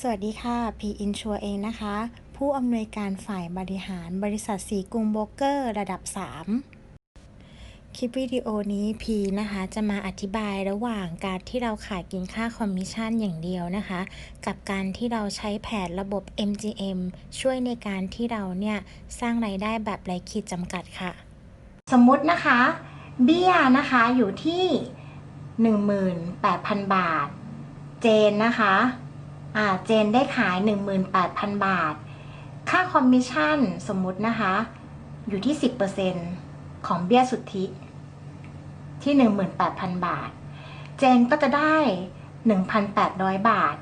สวัสดีค่ะ P Insure เองนะคะ ผู้อำนวยการฝ่ายบริหารบริษัทสีกรุงโบรกเกอร์ระดับ 3 คลิปวิดีโอนี้ P นะคะจะมาอธิบายระหว่างการที่เราขายกินค่าคอมมิชชั่นอย่างเดียวนะคะ กับการที่เราใช้แผนระบบ MGM ช่วยในการที่เราเนี่ย สร้างไรายได้แบบไร้ขีดจำกัดค่ะ สมมุตินะคะ เบี้ยนะคะอยู่ที่ 18,000 บาท เจนนะคะ เจนได้ขาย 18,000 บาท ค่าคอมมิชชั่นสมมุตินะคะ อยู่ที่ 10%ของเบี้ยสุทธิ ที่ 18,000 บาท เจนก็จะได้ 1,800 บาท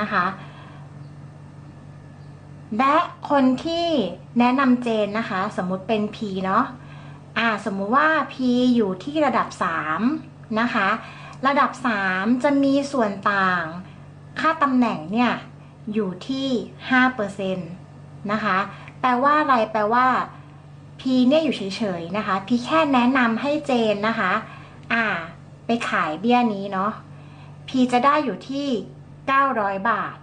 นะคะ และคนที่แนะนำเจนนะคะ สมมุติเป็น P เนาะอ่าสมมุติว่า P อยู่ที่ระดับ 3 นะคะ ระดับ 3 จะมีส่วนต่าง ค่าตำแหน่งเนี่ยอยู่ที่5%นะคะ แปลว่าอะไร แปลว่า P เนี่ยอยู่เฉยๆนะคะ P แค่แนะนำให้เจนนะคะ อ่า ไปขายเบี้ยนี้เนาะ P จะได้อยู่ที่ 900 บาท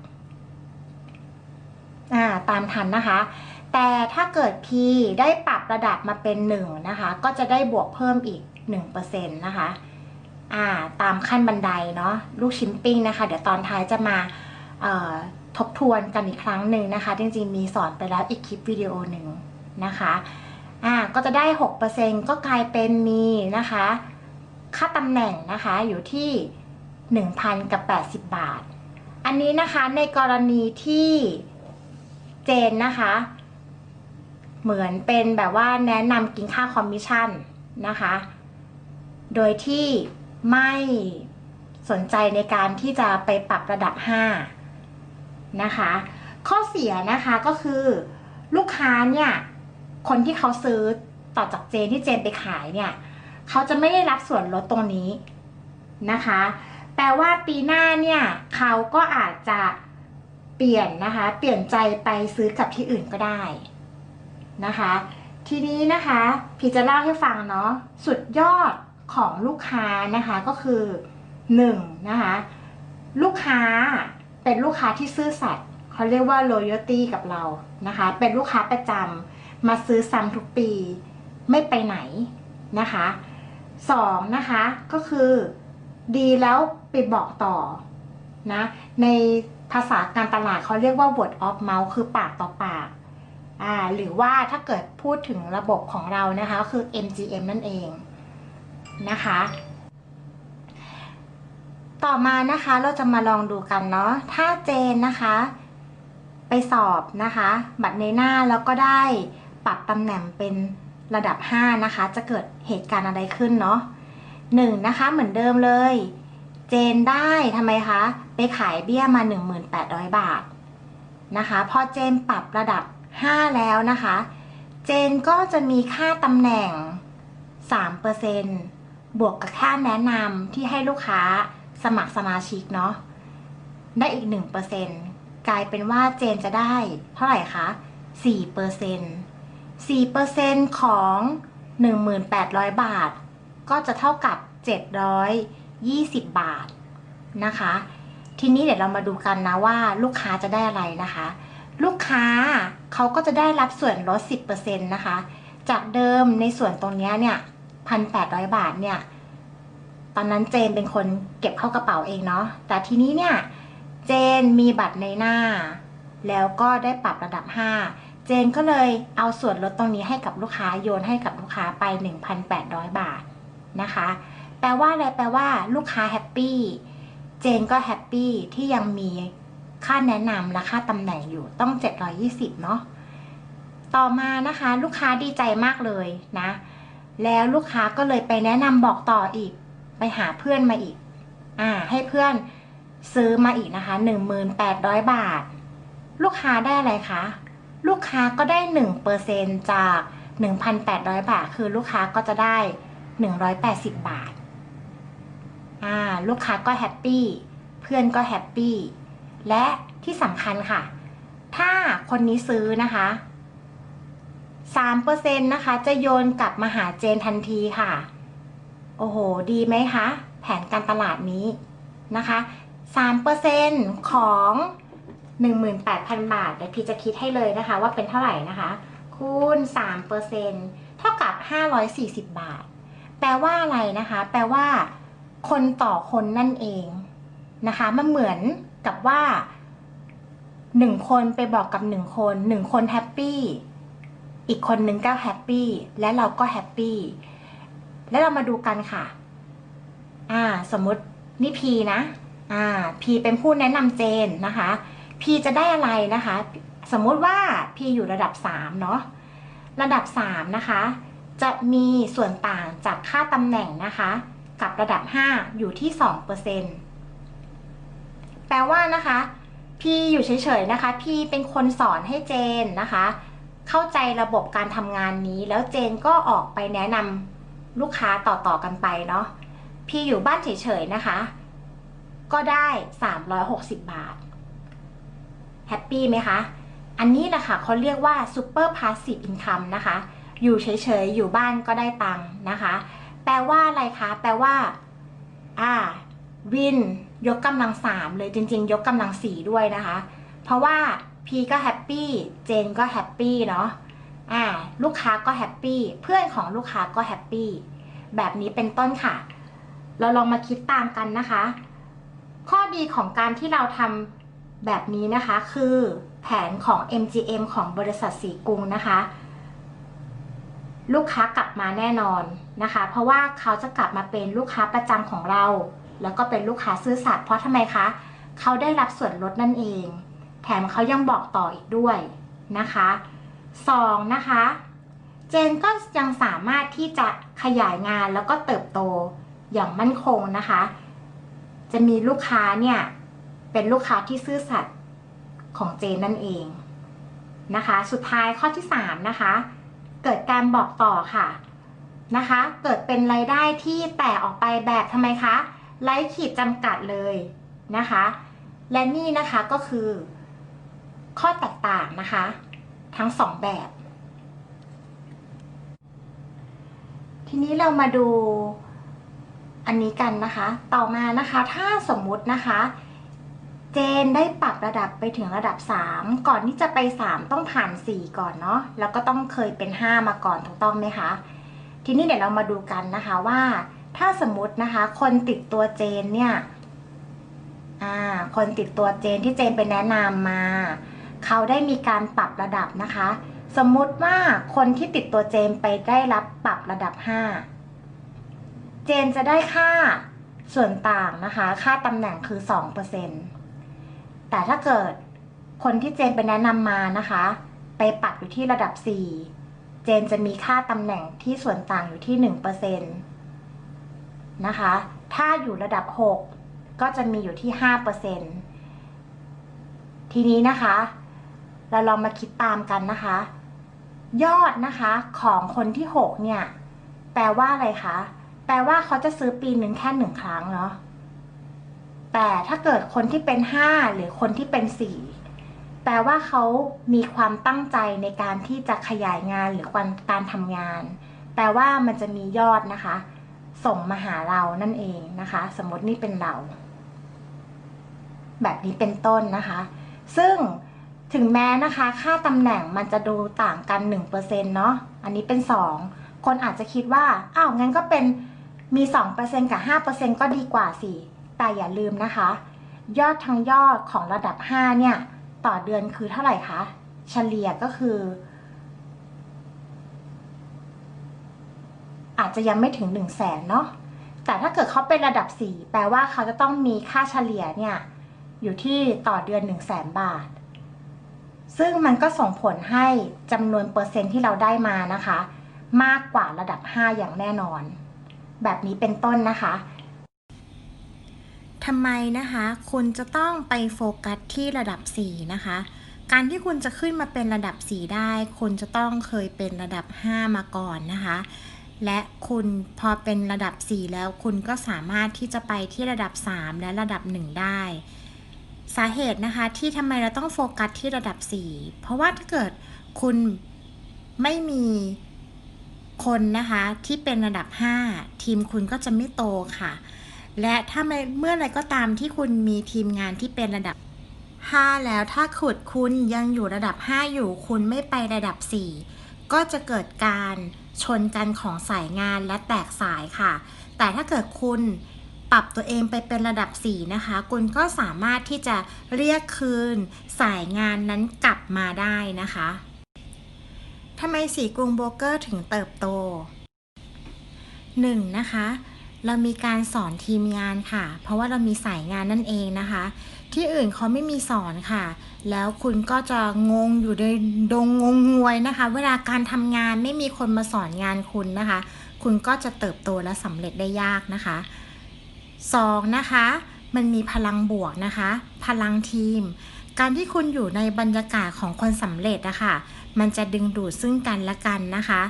อ่า ตามทันนะคะ แต่ถ้าเกิด P ได้ปรับระดับมาเป็น 1 นะคะ ก็จะได้บวกเพิ่มอีก 1%นะคะ อ่าตามขั้นบันไดเนาะลูกชิ้นปิ้งนะคะ เดี๋ยวตอนท้ายจะมาทบทวนกันอีกครั้งหนึ่งนะคะ จริงๆมีสอนไปแล้วอีกคลิปวิดีโอหนึ่งนะคะอ่าก็จะได้ 6%ก็กลายเป็นมีนะคะ ค่าตำแหน่งนะคะอยู่ที่ 1,000 กับ 80 บาท อันนี้นะคะในกรณีที่เจนนะคะ เหมือนเป็นแบบว่าแนะนำกินค่าคอมมิชชั่นนะคะ โดยที่ ไม่สนใจในการที่จะไปปรับระดับ 5 นะคะ ข้อเสียนะคะก็คือลูกค้าเนี่ย คนที่เขาซื้อต่อจากเจนที่เจนไปขายเนี่ย เขาจะไม่ได้รับส่วนลดตรงนี้นะคะ แปลว่าปีหน้าเนี่ย เขาก็อาจจะเปลี่ยนนะคะ เปลี่ยนใจไปซื้อกับที่อื่นก็ได้นะคะ ทีนี้นะคะ พี่จะเล่าให้ฟังเนาะสุดยอด ของลูกค้านะคะก็คือหนึ่งนะคะลูกค้าเป็นลูกค้าที่ซื่อสัตย์เขาเรียกว่า loyalty กับเรานะคะ เป็นลูกค้าประจำมาซื้อซ้ำทุกปีไม่ไปไหนนะคะสองนะคะก็คือดีแล้วไปบอกต่อนะในภาษาการตลาดเขาเรียกว่า word of mouth คือปากต่อปากอ่าหรือว่าถ้าเกิดพูดถึงระบบของเรานะคะคือ MGM นั่นเอง นะคะ ต่อมานะคะเราจะมาลองดูกันเนาะถ้าเจนนะคะ ไปสอบนะคะ บัตรในหน้าแล้วก็ได้ปรับตำแหน่งเป็นระดับ 5 นะคะ จะเกิดเหตุการณ์อะไรขึ้นเนาะหนึ่งนะคะเหมือนเดิมเลย เจนได้ทำไมคะ ไปขายเบี้ยมา 1,800บาทนะคะ พอเจนปรับระดับ 5 แล้วนะคะ เจนก็จะมีค่าตำแหน่ง 3% บวกกับค่าแนะนำที่ให้ลูกค้าสมัครสมาชิกเนาะได้อีก 1%กลายเป็นว่าเจนจะได้เท่าไหร่คะ4% 4%ของ 1,800 บาท ก็จะเท่ากับ 720 บาทนะคะ ทีนี้เดี๋ยวเรามาดูกันนะว่าลูกค้าจะได้อะไรนะคะ ลูกค้าเขาก็จะได้รับส่วนลด 10%นะคะ จากเดิมในส่วนตรงนี้เนี่ย 1,800บาทเนี่ย ตอนนั้นเจนเป็นคนเก็บเข้ากระเป๋าเองเนาะ แต่ทีนี้เนี่ย เจนมีบัตรในหน้า แล้วก็ได้ปรับระดับ 5 เจนก็เลยเอาส่วนลดตรงนี้ให้กับลูกค้าโยนให้กับลูกค้าไป 1,800 บาทนะคะ แปลว่าอะไร แปลว่าลูกค้าแฮปปี้ เจนก็แฮปปี้ที่ยังมีค่าแนะนำและค่าตำแหน่งอยู่ต้อง 720 เนาะ ต่อมานะคะ ลูกค้าดีใจมากเลยนะ แล้วลูกค้าก็เลยไปแนะนำบอกต่ออีก ไปหาเพื่อนมาอีก อ่า ให้เพื่อนซื้อมาอีกนะคะ1,800 บาท ลูกค้าได้อะไรคะลูกค้าก็ได้ 1%จาก 1,800 บาท คือลูกค้าก็จะได้ 180 บาท อ่า ลูกค้าก็แฮปปี้ เพื่อนก็แฮปปี้ และที่สำคัญค่ะ ถ้าคนนี้ซื้อนะคะ 3%นะคะ จะโยนกลับมาหาเจนทันทีค่ะ โอ้โห ดีไหมคะ แผนการตลาดนี้นะคะ3%ของ 18,000 บาทเดี๋ยวพี่จะคิดให้เลยนะคะ ว่าเป็นเท่าไหร่นะคะ คูณ 3%เท่ากับ 540 บาท แปลว่าอะไรนะคะ แปลว่า คนต่อคนนั่นเองนะคะ มันเหมือนกับว่าหนึ่งคนไปบอกกับหนึ่งคนหนึ่งคนแฮปปี้ อีกคนหนึ่งก็แฮปปี้และเราก็แฮปปี้แล้วเรามาดูกันค่ะ อ่า สมมตินี่พีนะ อ่า พีเป็นผู้แนะนำเจนนะคะ พีจะได้อะไรนะคะ สมมติว่าพีอยู่ระดับสามเนาะระดับสามนะคะ จะมีส่วนต่างจากค่าตำแหน่งนะคะ กับระดับ5อยู่ที่2%แปลว่านะคะ พีอยู่เฉยๆนะคะ พีเป็นคนสอนให้เจนนะคะ เข้าใจระบบการทำงานนี้ แล้วเจนก็ออกไปแนะนำลูกค้าต่อๆกันไปเนาะพี่อยู่บ้านเฉยๆนะคะ ก็ได้ 360 บาท แฮปปี้ไหมคะ อันนี้นะคะเขาเรียกว่า Super Passive Income นะคะ อยู่เฉยๆ อยู่บ้านก็ได้ตังค์นะคะ แปลว่าอะไรคะ แปลว่า อ่า วิน ยกกำลังสามเลยจริง ๆ ยกกำลังสี่ด้วยนะคะ เพราะว่า พีก็แฮปปี้ เจนก็แฮปปี้เนาะอ่าลูกค้าก็แฮปปี้ เพื่อนของลูกค้าก็แฮปปี้ แบบนี้เป็นต้นค่ะ เราลองมาคิดตามกันนะคะ ข้อดีของการที่เราทำแบบนี้นะคะ คือแผนของ MGM ของบริษัทสีกรุงนะคะ ลูกค้ากลับมาแน่นอนนะคะ เพราะว่าเขาจะกลับมาเป็นลูกค้าประจำของเรา แล้วก็เป็นลูกค้าซื่อสัตย์เพราะทำไมคะ เขาได้รับส่วนลดนั่นเอง แถมเขายังบอกต่ออีกด้วยนะคะสองนะคะ เจนก็ยังสามารถที่จะขยายงานแล้วก็เติบโตอย่างมั่นคงนะคะ จะมีลูกค้าเนี่ย เป็นลูกค้าที่ซื่อสัตย์ของเจนนั่นเองนะคะ สุดท้ายข้อที่สามนะคะ เกิดการบอกต่อค่ะนะคะ เกิดเป็นรายได้ที่แตกออกไปแบบทำไมคะไร้ขีดจำกัดเลยนะคะ และนี่นะคะก็คือ ข้อแตกต่างนะคะ ทั้งสองแบบ ทีนี้เรามาดูอันนี้กันนะคะ ต่อมานะคะ ถ้าสมมุตินะคะ เจนได้ปรับระดับไปถึงระดับ 3 ก่อนที่จะไป 3 ต้องผ่าน 4 ก่อนเนาะ แล้วก็ต้องเคยเป็น 5 มาก่อนถูกต้องไหมคะ ทีนี้เดี๋ยวเรามาดูกันนะคะว่า ถ้าสมมตินะคะ คนติดตัวเจนเนี่ย อ่า คนติดตัวเจนที่เจนไปแนะนำมา เขาได้มีการปรับระดับนะคะ สมมุติว่าคนที่ติดตัวเจนไปได้รับปรับระดับ 5 เจนจะได้ค่าส่วนต่างนะคะ ค่าตำแหน่งคือ 2%แต่ถ้าเกิดคนที่เจนไปแนะนำมานะคะ ไปปรับอยู่ที่ระดับ 4 เจนจะมีค่าตำแหน่งที่ส่วนต่างอยู่ที่ 1%นะคะ ถ้าอยู่ระดับ 6 ก็จะมีอยู่ที่ 5%ทีนี้นะคะ เราลองมาคิดตามกันนะคะ ยอดนะคะของคนที่ 6 เนี่ย แปลว่าอะไรคะ แปลว่าเขาจะซื้อปีหนึ่งแค่หนึ่งครั้งเนาะ แต่ถ้าเกิดคนที่เป็น 5 หรือคนที่เป็น 4 แปลว่าเขามีความตั้งใจในการที่จะขยายงานหรือการทำงาน แปลว่ามันจะมียอดนะคะ ส่งมาหาเรานั่นเองนะคะ สมมตินี่เป็นเรา แบบนี้เป็นต้นนะคะ ซึ่ง ถึงแม้นะคะ ค่าตำแหน่งมันจะดูต่างกัน 1%เนาะอันนี้เป็น 2 คนอาจจะคิดว่าอ้าวงั้นก็เป็นมี 2%กับ 5%ก็ดีกว่าสิแต่อย่าลืมนะคะ ยอดทั้งยอดของระดับ 5 เนี่ย ต่อเดือนคือเท่าไหร่คะเฉลี่ยก็คือ อาจจะยังไม่ถึง 1 0 0 0 0แสนเนาะแต่ถ้าเกิดเขาเป็นระดับ 4 แปลว่าเขาจะต้องมีค่าเฉลี่ยเนี่ย อยู่ที่ต่อเดือน 1 0 0 0 0แสนบาท ซึ่งมันก็ส่งผลให้จำนวนเปอร์เซ็นต์ที่เราได้มานะคะ มากกว่าระดับ 5 อย่างแน่นอน แบบนี้เป็นต้นนะคะทำไมนะคะคุณจะต้องไปโฟกัสที่ระดับ 4 นะคะ การที่คุณจะขึ้นมาเป็นระดับ 4 ได้ คุณจะต้องเคยเป็นระดับ 5 มาก่อนนะคะ และคุณพอเป็นระดับ 4 แล้วคุณก็สามารถที่จะไปที่ระดับ 3 และระดับ 1 ได้ สาเหตุนะคะที่ทำไมเราต้องโฟกัสที่ระดับ 4 เพราะว่าถ้าเกิดคุณไม่มีคนนะคะที่เป็นระดับ 5 ทีมคุณก็จะไม่โตค่ะ และถ้าเมื่อไรก็ตามที่คุณมีทีมงานที่เป็นระดับ 5 แล้วถ้าขุดคุณยังอยู่ระดับ 5 อยู่ คุณไม่ไประดับ 4 ก็จะเกิดการชนกันของสายงานและแตกสายค่ะ แต่ถ้าเกิดคุณ ปรับตัวเองไปเป็นระดับ 4 นะคะ คุณก็สามารถที่จะเรียกคืนสายงานนั้นกลับมาได้นะคะทำไมสีกรุงโบรกเกอร์ถึงเติบโต 1. นะคะเรามีการสอนทีมงานค่ะ เพราะว่าเรามีสายงานนั่นเองนะคะ ที่อื่นเขาไม่มีสอนค่ะ แล้วคุณก็จะงงอยู่ในดงงงงวยนะคะ เวลาการทำงานไม่มีคนมาสอนงานคุณนะคะ คุณก็จะเติบโตและสำเร็จได้ยากนะคะ 2. นะคะมันมีพลังบวกนะคะ พลังทีม การที่คุณอยู่ในบรรยากาศของคนสำเร็จนะคะมันจะดึงดูดซึ่งกันและกันนะคะ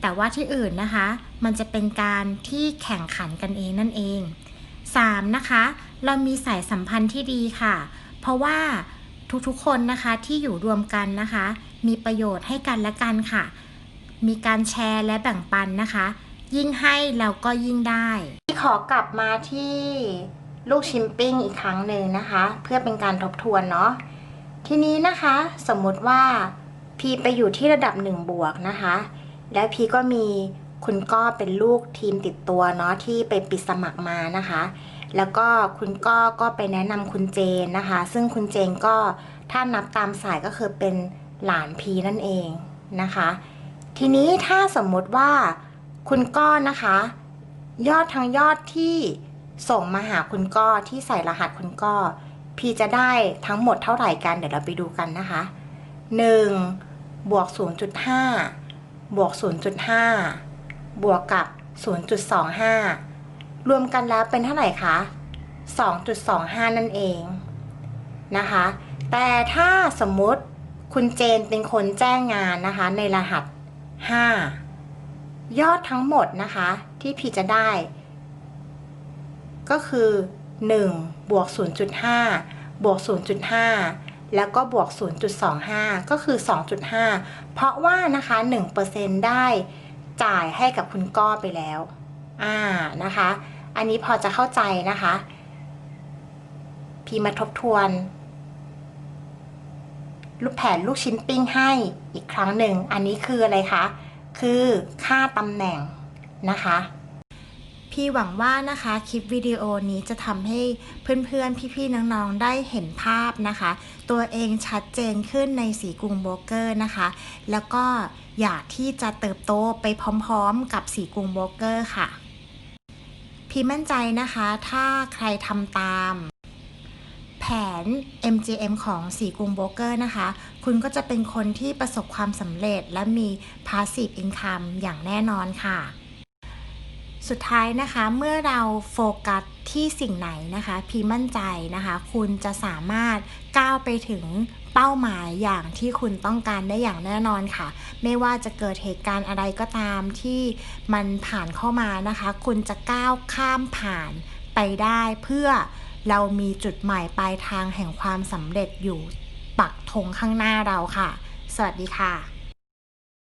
แต่ว่าที่อื่นนะคะ มันจะเป็นการที่แข่งขันกันเองนั่นเอง 3. นะคะ เรามีสายสัมพันธ์ที่ดีค่ะ เพราะว่าทุกๆคนนะคะที่อยู่รวมกันนะคะ มีประโยชน์ให้กันและกันค่ะ มีการแชร์และแบ่งปันนะคะ ยิ่งให้เราก็ยิ่งได้ ขอกลับมาที่ลูกชิมปิ้งอีกครั้งหนึ่งนะคะ เพื่อเป็นการทบทวนเนาะทีนี้นะคะสมมติว่าพีไปอยู่ที่ระดับ1บวกนะคะ แล้วพีก็มีคุณก็เป็นลูกทีมติดตัวเนาะที่ไปปิดสมัครมานะคะ แล้วก็คุณก็ก็ไปแนะนำคุณเจนนะคะ ซึ่งคุณเจนก็ถ้านับตามสายก็คือเป็นหลานพีนั่นเองนะคะ ทีนี้ถ้าสมมติว่าคุณก้อนะคะ ยอดทั้งยอดที่ส่งมาหาคุณก้อที่ใส่รหัสคุณก้อ พีจะได้ทั้งหมดเท่าไหร่กัน เดี๋ยวเราไปดูกันนะคะ 1 บวก 0.5 บวก 0.5 บวกกับ 0.25 รวมกันแล้วเป็นเท่าไหร่คะ 2.25 นั่นเองนะคะ แต่ถ้าสมมุติคุณเจนเป็นคนแจ้งงานนะคะในรหัส 5 ยอดทั้งหมดนะคะ ที่พีจะได้ ก็คือ 1 บวก 0.5 บวก 0.5 แล้วก็บวก 0.25 ก็คือ 2.5 เพราะว่านะคะ 1%ได้จ่ายให้กับคุณก้อไปแล้ว อ่านะคะ อันนี้พอจะเข้าใจนะคะ พีมาทบทวนรูปแผนลูกชิ้นปิ้งให้อีกครั้งหนึ่ง อันนี้คืออะไรคะ คือค่าตำแหน่ง นะคะ พี่หวังว่านะคะคลิปวิดีโอนี้จะทำให้เพื่อนๆ พี่ๆ น้องๆ ได้เห็นภาพนะคะ ตัวเองชัดเจนขึ้นในสีกรุงโบรเกอร์นะคะ แล้วก็อยากที่จะเติบโตไปพร้อมๆ กับสีกรุงโบรเกอร์ค่ะ พี่มั่นใจนะคะ ถ้าใครทำตามแผน MGM ของสีกรุงโบรเกอร์นะคะ คุณก็จะเป็นคนที่ประสบความสำเร็จและมี Passive Income อย่างแน่นอนค่ะ สุดท้ายนะคะเมื่อเราโฟกัสที่สิ่งไหนนะคะพีมั่นใจนะคะ คุณจะสามารถก้าวไปถึงเป้าหมายอย่างที่คุณต้องการได้อย่างแน่นอนค่ะ ไม่ว่าจะเกิดเหตุการณ์อะไรก็ตามที่มันผ่านเข้ามานะคะ คุณจะก้าวข้ามผ่านไปได้เพื่อเรามีจุดหมายปลายทางแห่งความสำเร็จอยู่ปักธงข้างหน้าเราค่ะ สวัสดีค่ะ